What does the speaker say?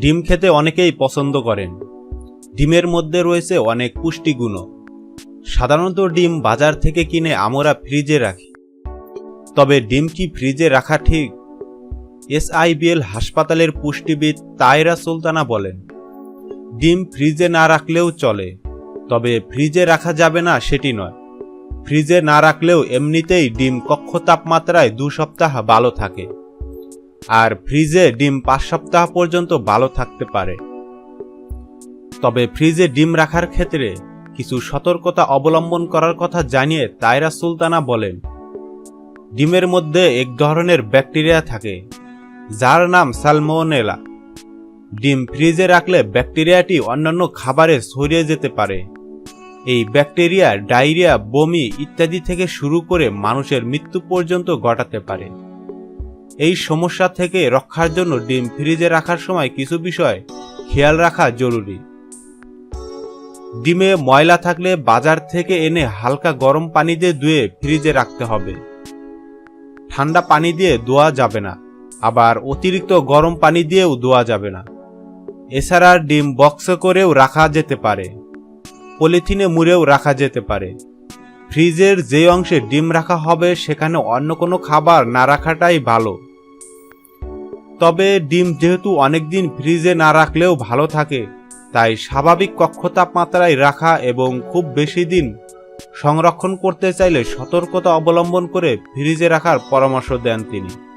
ডিম খেতে অনেকেই পছন্দ করেন। ডিমের মধ্যে রয়েছে অনেক পুষ্টিগুণও। সাধারণত ডিম বাজার থেকে কিনে আমরা ফ্রিজে রাখি। তবে ডিম কি ফ্রিজে রাখা ঠিক? এসআইবিএল হাসপাতালের পুষ্টিবিদ তায়রা সুলতানা বলেন, ডিম ফ্রিজে না রাখলেও চলে, তবে ফ্রিজে রাখা যাবে না সেটি নয়। ফ্রিজে না রাখলেও এমনিতেই ডিম কক্ষ তাপমাত্রায় দু সপ্তাহ ভালো থাকে। আর ফ্রিজে ডিম পাঁচ সপ্তাহ পর্যন্ত ভালো থাকতে পারে। তবে ফ্রিজে ডিম রাখার ক্ষেত্রে কিছু সতর্কতা অবলম্বন করার কথা জানিয়ে তাইরা সুলতানা বলেন, ডিমের মধ্যে এক ধরনের ব্যাকটেরিয়া থাকে, যার নাম সালমোনেলা। ডিম ফ্রিজে রাখলে ব্যাকটেরিয়াটি অন্যান্য খাবারে ছড়িয়ে যেতে পারে। এই ব্যাকটেরিয়া ডায়রিয়া, বমি ইত্যাদি থেকে শুরু করে মানুষের মৃত্যু পর্যন্ত ঘটাতে পারে। এই সমস্যা থেকে রক্ষার জন্য ডিম ফ্রিজে রাখার সময় কিছু বিষয় খেয়াল রাখা জরুরি। ডিমে ময়লা থাকলে বাজার থেকে এনে হালকা গরম পানি দিয়ে ধুয়ে ফ্রিজে রাখতে হবে। ঠান্ডা পানি দিয়ে ধোয়া যাবে না, আবার অতিরিক্ত গরম পানি দিয়েও ধোয়া যাবে না। এছাড়া ডিম বক্সে করেও রাখা যেতে পারে, পলিথিনে মুড়েও রাখা যেতে পারে। ফ্রিজের যে অংশে ডিম রাখা হবে, সেখানে অন্য কোনো খাবার না রাখাটাই ভালো। তবে ডিম যেহেতু অনেকদিন ফ্রিজে না রাখলেও ভালো থাকে, তাই স্বাভাবিক কক্ষ তাপমাত্রায় রাখা এবং খুব বেশি দিন সংরক্ষণ করতে চাইলে সতর্কতা অবলম্বন করে ফ্রিজে রাখার পরামর্শ দেন তিনি।